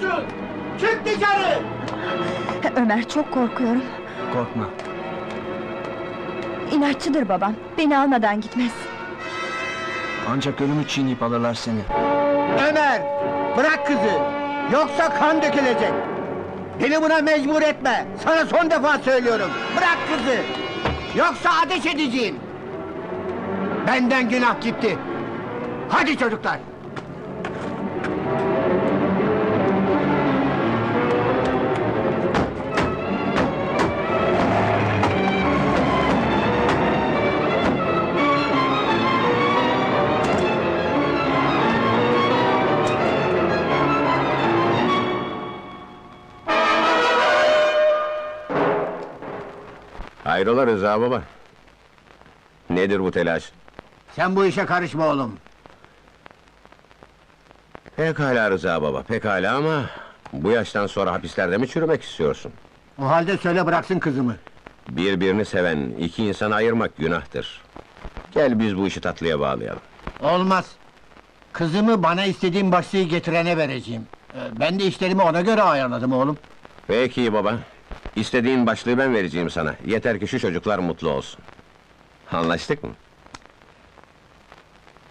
bekliyorsun? Çık dışarı! Ömer çok korkuyorum. Korkma. İnatçıdır babam. Beni almadan gitmez. Ancak ölümü çiğneyip alırlar seni. Ömer! Bırak kızı! Yoksa kan dökülecek! Beni buna mecbur etme! Sana son defa söylüyorum! Bırak kızı! Yoksa ateş edeceğim! Benden günah gitti! Hadi çocuklar! Hayrola Rıza baba? Nedir bu telaş? Sen bu işe karışma oğlum! Pekala Rıza baba, pekala ama... ...bu yaştan sonra hapislerde mi çürümek istiyorsun? O halde söyle bıraksın kızımı! Birbirini seven iki insanı ayırmak günahtır. Gel biz bu işi tatlıya bağlayalım. Olmaz! Kızımı bana istediğim başlığı getirene vereceğim. Ee, Ben de işlerimi ona göre ayarladım oğlum. Peki baba. İstediğin başlığı ben vereceğim sana. Yeter ki şu çocuklar mutlu olsun. Anlaştık mı?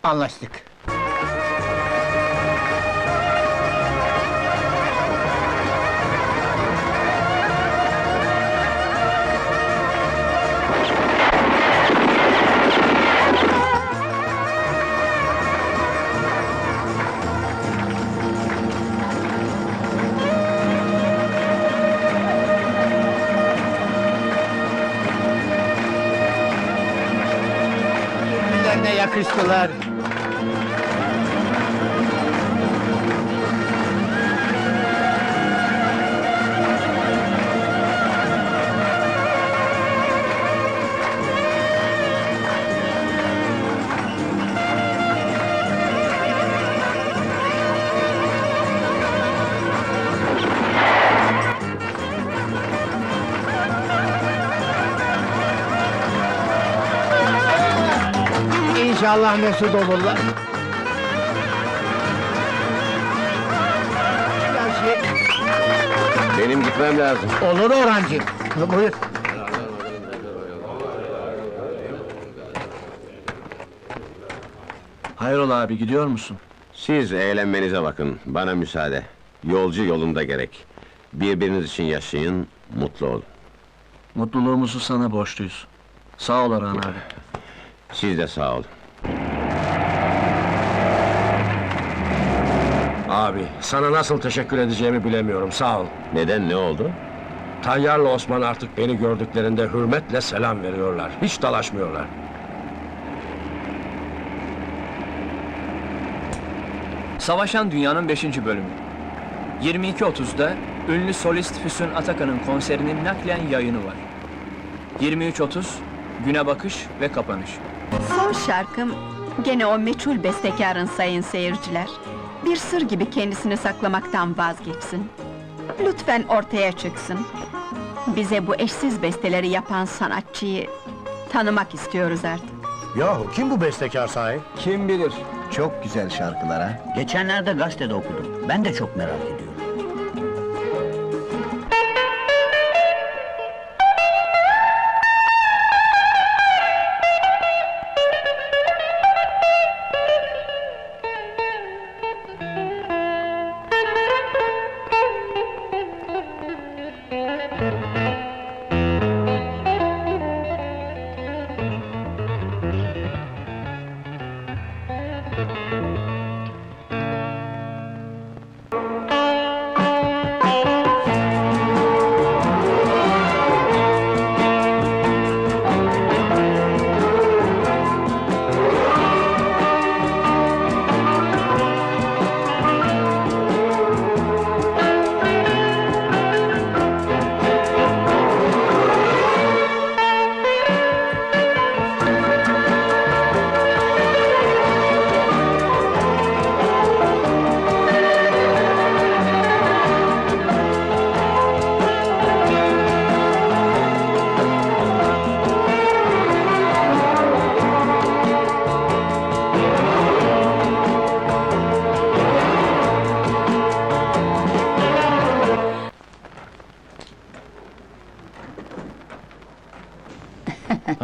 Anlaştık. Birbirlerine yakıştılar. İnşallah mesut olurlar. Benim gitmem lazım. Olur Orhancığım. Buyur. Hayrola abi gidiyor musun? Siz eğlenmenize bakın, bana müsaade. Yolcu yolunda gerek. Birbiriniz için yaşayın, mutlu olun. Mutluluğumuzu sana borçluyuz. Sağ ol Orhan abi. Siz de sağ olun. Abi, sana nasıl teşekkür edeceğimi bilemiyorum, sağ ol. Neden, ne oldu? Tayyar'la Osman artık beni gördüklerinde hürmetle selam veriyorlar. Hiç dalaşmıyorlar. Savaşan Dünya'nın 5. bölümü. 22.30'da ünlü solist Füsun Atakan'ın konserinin naklen yayını var. 23.30 güne bakış ve kapanış. Son şarkım gene o meçhul bestekarın sayın seyirciler. Bir sır gibi kendisini saklamaktan vazgeçsin. Lütfen ortaya çıksın. Bize bu eşsiz besteleri yapan sanatçıyı tanımak istiyoruz artık. Yahu kim bu bestekar sahi? Kim bilir? Çok güzel şarkılar ha. Geçenlerde gazetede okudum. Ben de çok merak ediyorum.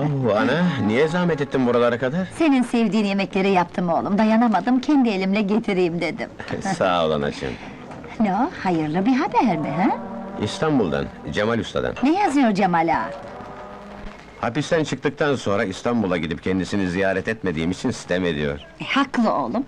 Oh, ana, niye zahmet ettin buralara kadar? Senin sevdiğin yemekleri yaptım oğlum. Dayanamadım, kendi elimle getireyim dedim. Sağ ol anacığım. Ne o, hayırlı bir haber mi ha? İstanbul'dan, Cemal Usta'dan. Ne yazıyor Cemal ağa? Hapisten çıktıktan sonra İstanbul'a gidip kendisini ziyaret etmediğim için sitem ediyor. E, haklı oğlum.